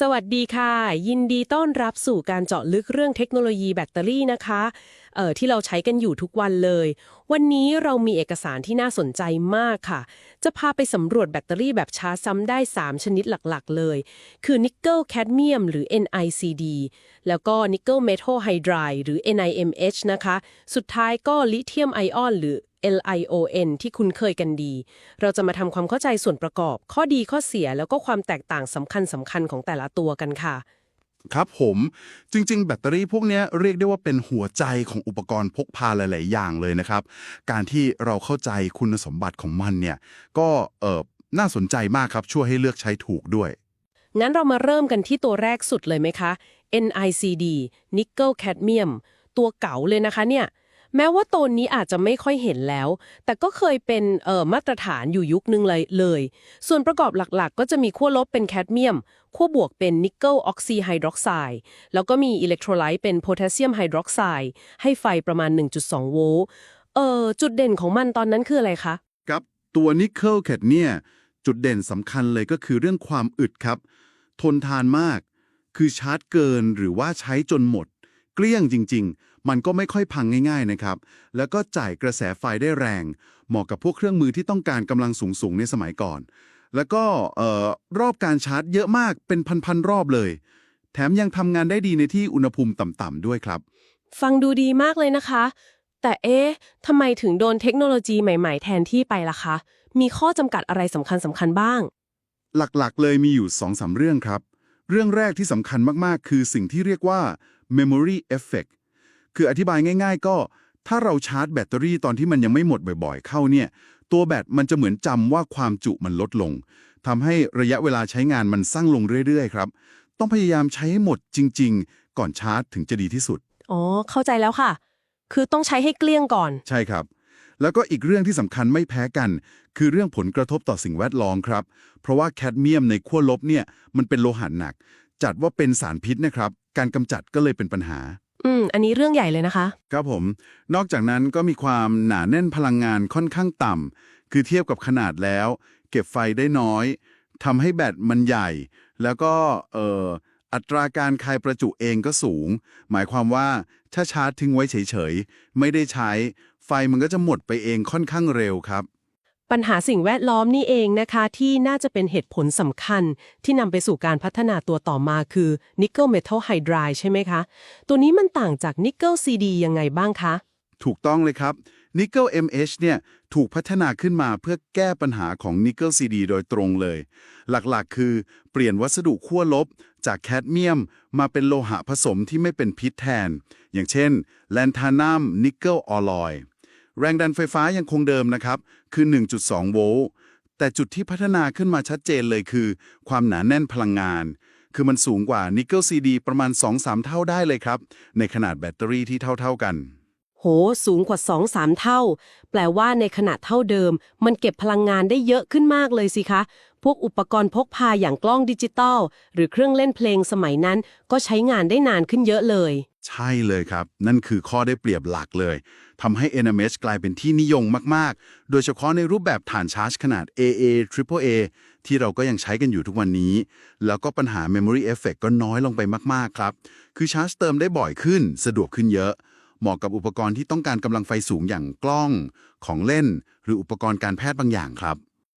สวัสดีค่ะ ยินดีต้อนรับสู่การเจาะลึกเรื่องเทคโนโลยีแบตเตอรี่นะคะเอ่อที่เราใช้กันอยู่ทุกวันเลย วันนี้เรามีเอกสารที่น่าสนใจมากค่ะ จะพาไปสำรวจแบตเตอรี่แบบชาร์จซ้ำได้ 3 ชนิดหลักๆ เลย คือนิกเกิลแคดเมียมหรือ NiCd แล้วก็นิกเกิลเมทัลไฮดรายหรือ NiMH นะคะ สุดท้ายก็ลิเธียมไอออนหรือ LiON ที่คุ้นเคยกันดี เราจะมาทำความเข้าใจส่วนประกอบ ข้อดีข้อเสียแล้วก็ความแตกต่างสำคัญสำคัญของแต่ละตัวกันค่ะ ครับผมจริง ๆ แบตเตอรี่พวกเนี้ยเรียกได้ว่าเป็นหัวใจของอุปกรณ์พกพาหลาย ๆ อย่างเลยนะครับ การที่เราเข้าใจคุณสมบัติของมันเนี่ย ก็เออน่าสนใจมากครับช่วยให้เลือกใช้ถูกด้วย งั้นเรามาเริ่มกันที่ตัวแรกสุดเลยไหมคะ NiCd Nickel Cadmium ตัวเก๋าเลยนะคะเนี่ย แม้ว่าตัวนี้อาจจะไม่ค่อยเห็นแล้ว แต่ก็เคยเป็นเอ่อมาตรฐานอยู่ยุคนึงเลยเลย ส่วนประกอบหลักๆ ก็จะมีขั้วลบเป็นแคดเมียม ขั้วบวกเป็นนิกเกิลออกซีไฮดรอกไซด์ แล้วก็มีอิเล็กโทรไลต์เป็นโพแทสเซียมไฮดรอกไซด์ ให้ไฟประมาณ 1.2 โวลต์ เอ่อจุดเด่นของมันตอนนั้นคืออะไรคะ ครับ ตัวนิกเกิลแคดเนี่ยจุดเด่นสำคัญเลยก็คือเรื่องความอึดครับ ทนทานมาก คือชาร์จเกินหรือว่าใช้จนหมด เกลี้ยงจริง ๆ มันก็ไม่ค่อยพังง่ายๆนะครับ แล้วก็จ่ายกระแสไฟได้แรง เหมาะกับพวกเครื่องมือที่ต้องการกำลังสูงๆในสมัยก่อน แล้วก็เอ่อรอบการชาร์จเยอะมากเป็นพันๆรอบเลย แถมยังทำงานได้ดีในที่อุณหภูมิต่ำๆด้วยครับ ฟังดูดีมากเลยนะคะ แต่เอ๊ะทำไมถึงโดนเทคโนโลยีใหม่ๆ แทนที่ไปล่ะคะ มีข้อจำกัดอะไรสำคัญสำคัญๆบ้าง หลักๆ เลยมีอยู่2อสาเรื่องครับ เรื่องแรกที่สำคัญมากๆ คือสิ่งที่เรียกว่า memory effect คืออธิบายง่าย ๆ ก็ ถ้าเราชาร์จแบตเตอรี่ตอนที่มันยังไม่หมดบ่อย ๆ เข้าเนี่ย ตัวแบตมันจะเหมือนจำว่าความจุมันลดลงทำให้ระยะเวลาใช้งานมันสั้นลงเรื่อยๆครับ ต้องพยายามใช้ให้หมดจริง ๆ ก่อนชาร์จถึงจะดีที่สุด อ๋อ เข้าใจแล้วค่ะ คือต้องใช้ให้เกลี้ยงก่อน ใช่ครับ แล้วก็อีกเรื่องที่สำคัญไม่แพ้กัน คือเรื่องผลกระทบต่อสิ่งแวดล้อมครับ เพราะว่าแคดเมียมในขั้วลบเนี่ยมันเป็นโลหะหนัก จัดว่าเป็นสารพิษนะครับ การกำจัดก็เลยเป็นปัญหา อืม อันนี้เรื่องใหญ่เลยนะคะ ครับผม นอกจากนั้นก็มีความหนาแน่นพลังงานค่อนข้างต่ำ คือเทียบกับขนาดแล้ว เก็บไฟได้น้อย ทำให้แบตมันใหญ่ แล้วก็เอ่ออัตราการคายประจุเองก็สูง หมายความว่าถ้าชาร์จทิ้งไว้เฉยๆ ไม่ได้ใช้ ไฟมันก็จะหมดไปเองค่อนข้างเร็วครับ ปัญหาสิ่งแวดล้อมนี่เองนะคะ ที่น่าจะเป็นเหตุผลสำคัญ ที่นำไปสู่การพัฒนาตัวต่อมาคือนิกเกิลเมทัลไฮดรายใช่ไหมคะ ตัวนี้มันต่างจากนิกเกิลซีดียังไงบ้างคะ ถูกต้องเลยครับ Nickel MH เนี่ยถูกพัฒนาขึ้นมาเพื่อแก้ปัญหาของ Nickel CD โดยตรงเลย หลักๆ คือเปลี่ยนวัสดุขั้วลบ จากแคดเมียม มาเป็นโลหะผสมที่ไม่เป็นพิษแทน อย่างเช่นแลนทานัมนิกเกิลออลอย แรงดันไฟฟ้ายังคงเดิมนะครับ คือ 1.2 โวลต์ แต่จุดที่พัฒนาขึ้นมาชัดเจนเลยคือ ความหนาแน่นพลังงาน คือมันสูงกว่านิกเกิลซีดีประมาณ 2-3 เท่าได้เลยครับ ในขนาดแบตเตอรี่ที่เท่า ๆกัน โห สูงกว่า 2-3 เท่า แปลว่าในขนาดเท่าเดิม มันเก็บพลังงานได้เยอะขึ้นมากเลยสิคะ พวกอุปกรณ์พกพาอย่างกล้องดิจิตอลหรือเครื่องเล่นเพลงสมัยนั้น ก็ใช้งานได้นานขึ้นเยอะเลย ใช่เลยครับ นั่นคือข้อได้เปรียบหลักเลยทำให้ NMH กลายเป็นที่นิยมมาก ๆ โดยเฉพาะในรูปแบบฐานชาร์จขนาด AA AAA ที่เราก็ยังใช้กันอยู่ทุกวันนี้ แล้วก็ปัญหา Memory Effect ก็น้อยลงไปมาก ๆ ครับ คือชาร์จเติมได้บ่อยขึ้น สะดวกขึ้นเยอะ เหมาะกับอุปกรณ์ที่ต้องการกำลังไฟสูงอย่างกล้อง ของเล่น หรืออุปกรณ์การแพทย์บางอย่างครับ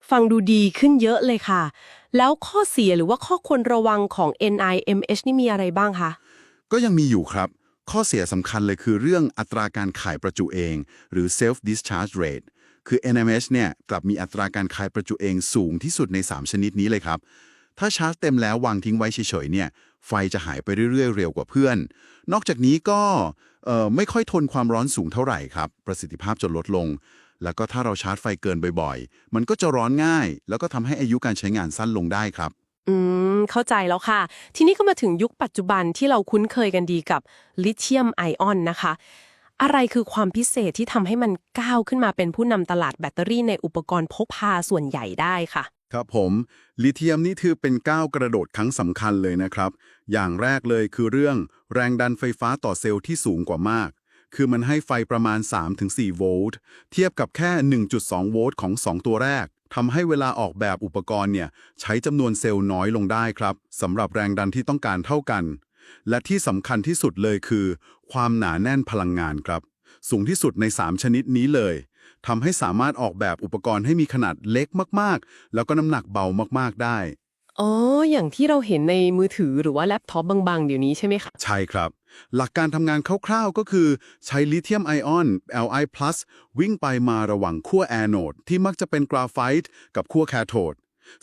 ฟังดูดีขึ้นเยอะเลยค่ะ แล้วข้อเสียหรือว่าข้อควรระวังของ NIMH นี่มีอะไรบ้างคะ ก็ยังมีอยู่ครับ ข้อเสียสำคัญเลยคือเรื่องอัตราการขายประจุเอง หรือ self discharge rate คือ NMH เนี่ยกลับมีอัตราการขายประจุเองสูงที่สุดใน 3 ชนิดนี้เลยครับ ถ้าชาร์จเต็มแล้ววางทิ้งไว้เฉยๆเนี่ยไฟจะหายไปเรื่อยๆ เร็วกว่าเพื่อน นอกจากนี้ก็ไม่ค่อยทนความร้อนสูงเท่าไหร่ครับ ประสิทธิภาพจะลดลง แล้วก็ถ้าเราชาร์จไฟเกินบ่อยๆ มันก็จะร้อนง่าย แล้วก็ทำให้อายุการใช้งานสั้นลงได้ครับ อืม เข้าใจแล้วค่ะ ทีนี้ก็มาถึงยุคปัจจุบันที่เราคุ้นเคยกันดีกับลิเธียมไอออนนะคะ อะไรคือความพิเศษที่ทำให้มันก้าวขึ้นมาเป็นผู้นำตลาดแบตเตอรี่ในอุปกรณ์พกพาส่วนใหญ่ได้ค่ะ ครับผมลิเธียมนี่ถือเป็นก้าวกระโดดครั้งสำคัญเลยนะครับ อย่างแรกเลยคือเรื่องแรงดันไฟฟ้าต่อเซลล์ที่สูงกว่ามาก คือมันให้ไฟประมาณ 3-4 โวลต์ เทียบกับแค่ 1.2 โวลต์ของ 2 ตัวแรก ทำให้เวลาออกแบบอุปกรณ์เนี่ยใช้จำนวนเซลล์น้อยลงได้ครับสำหรับแรงดันที่ต้องการเท่ากัน และที่สำคัญที่สุดเลยคือ ความหนาแน่นพลังงานครับ สูงที่สุดใน 3 ชนิดนี้เลยทำให้สามารถออกแบบอุปกรณ์ให้มีขนาดเล็กมาก ๆ แล้วก็น้ำหนักเบามาก ๆ ได้ อ๋อ อย่างที่เราเห็นในมือถือหรือว่าแล็ปท็อปบางๆ เดี๋ยวนี้ใช่ไหมคะ ใช่ครับ หลักการทำงานคร่าวๆ ก็คือใช้ลิเธียมไอออน Li+ วิ่งไปมาระหว่างขั้วแอนโอดที่มักจะเป็นกราไฟต์กับขั้วแคโทด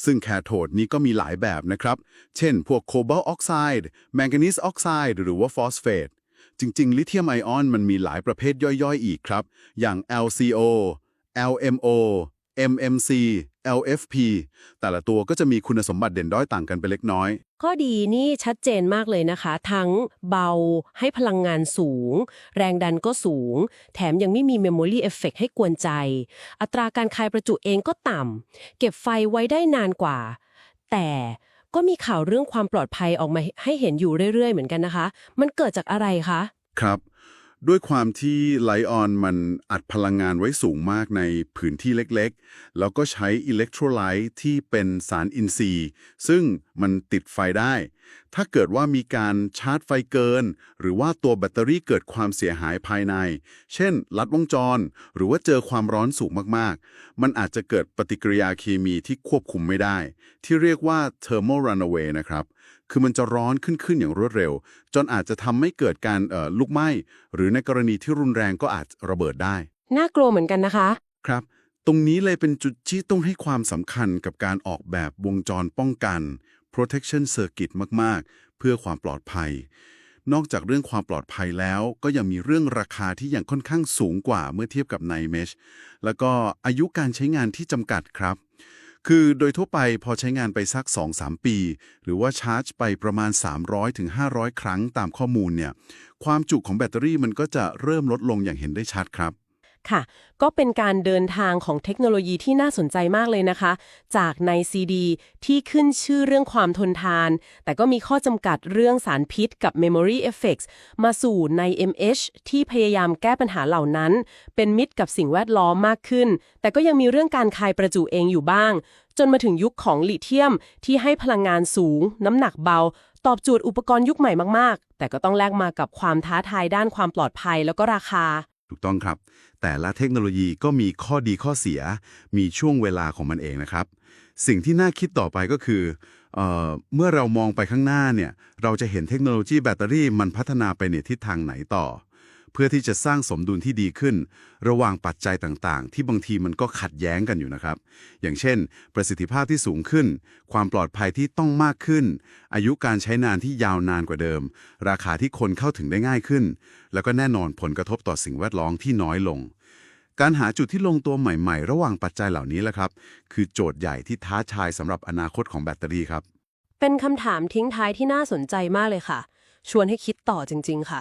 ซึ่งแคโทดนี้ก็มีหลายแบบนะครับ เช่น พวกโคบอลต์ออกไซด์แมงกานีสออกไซด์หรือว่าฟอสเฟตจริงๆ ลิเธียมไอออนมันมีหลายประเภทย่อยๆ อีกครับ อย่าง LCO LMO MMC LFP แต่ละตัวก็จะมีคุณสมบัติเด่นด้อยต่างกันไปเล็กน้อย ข้อดีนี่ชัดเจนมากเลยนะคะ ทั้งเบาให้พลังงานสูง แรงดันก็สูง แถมยังไม่มี Memory Effect ให้กวนใจ อัตราการคายประจุเองก็ต่ำ เก็บไฟไว้ได้นานกว่า แต่ก็มีข่าวเรื่องความปลอดภัยออกมาให้เห็นอยู่เรื่อยๆ เหมือนกันนะคะ มันเกิดจากอะไรคะ ครับ ด้วยความที่ไลออนมันอัดพลังงานไว้สูงมากในพื้นที่เล็กๆ แล้วก็ใช้อิเล็กโทรไลต์ที่เป็นสารอินทรีย์ ซึ่งมันติดไฟได้ถ้าเกิดว่ามีการชาร์จไฟเกิน หรือว่าตัวแบตเตอรี่เกิดความเสียหายภายใน เช่น ลัดวงจร หรือว่าเจอความร้อนสูงมากๆ มันอาจจะเกิดปฏิกิริยาเคมีที่ควบคุมไม่ได้ ที่เรียกว่า thermal runaway นะครับ คือมันจะร้อนขึ้นขึ้นอย่างรวดเร็ว จนอาจจะทำให้เกิดการเอ่อลุกไหม้ หรือในกรณีที่รุนแรงก็อาจระเบิดได้ น่ากลัวเหมือนกันนะคะ ครับตรงนี้เลยเป็นจุดที่ต้องให้ความสำคัญกับการออกแบบวงจรป้องกัน protection circuit มาก ๆ เพื่อความปลอดภัย นอกจากเรื่องความปลอดภัยแล้ว ก็ยังมีเรื่องราคาที่ยังค่อนข้างสูงกว่าเมื่อเทียบกับใน Mesh แล้วก็อายุการใช้งานที่จำกัดครับ คือโดยทั่วไปพอใช้งานไปสัก 2-3 ปี หรือว่าชาร์จไปประมาณ 300-500 ครั้งตามข้อมูลเนี่ยความจุของแบตเตอรี่มันก็จะเริ่มลดลงอย่างเห็นได้ชัดครับ ค่ะ ก็เป็นการเดินทางของเทคโนโลยีที่น่าสนใจมากเลยนะคะ จากใน CD ที่ขึ้นชื่อเรื่องความทนทาน แต่ก็มีข้อจำกัดเรื่องสารพิษกับ Memory Effects มาสู่ใน MH ที่พยายามแก้ปัญหาเหล่านั้น เป็นมิตรกับสิ่งแวดล้อมมากขึ้น แต่ก็ยังมีเรื่องการคายประจุเองอยู่บ้าง จนมาถึงยุคของลิเธียมที่ให้พลังงานสูง น้ำหนักเบา ตอบโจทย์อุปกรณ์ยุคใหม่มาก ๆ แต่ก็ต้องแลกมากับความท้าทายด้านความปลอดภัยแล้วก็ราคา ถูกต้องครับ แต่ละเทคโนโลยีก็มีข้อดีข้อเสีย มีช่วงเวลาของมันเองนะครับ สิ่งที่น่าคิดต่อไปก็คือเออเมื่อเรามองไปข้างหน้าเนี่ย เราจะเห็นเทคโนโลยีแบตเตอรี่มันพัฒนาไปในทิศทางไหนต่อ เพื่อที่จะสร้างสมดุลที่ดีขึ้น ระหว่างปัจจัยต่างๆ ที่บางทีมันก็ขัดแย้งกันอยู่นะครับ อย่างเช่น ประสิทธิภาพที่สูงขึ้น ความปลอดภัยที่ต้องมากขึ้น อายุการใช้นานที่ยาวนานกว่าเดิม ราคาที่คนเข้าถึงได้ง่ายขึ้น แล้วก็แน่นอนผลกระทบต่อสิ่งแวดล้อมที่น้อยลง การหาจุดที่ลงตัวใหม่ๆ ระหว่างปัจจัยเหล่านี้แหละครับ คือโจทย์ใหญ่ที่ท้าทายสำหรับอนาคตของแบตเตอรี่ครับ เป็นคำถามทิ้งท้ายที่น่าสนใจมากเลยค่ะ ชวนให้คิดต่อจริง ๆ ค่ะ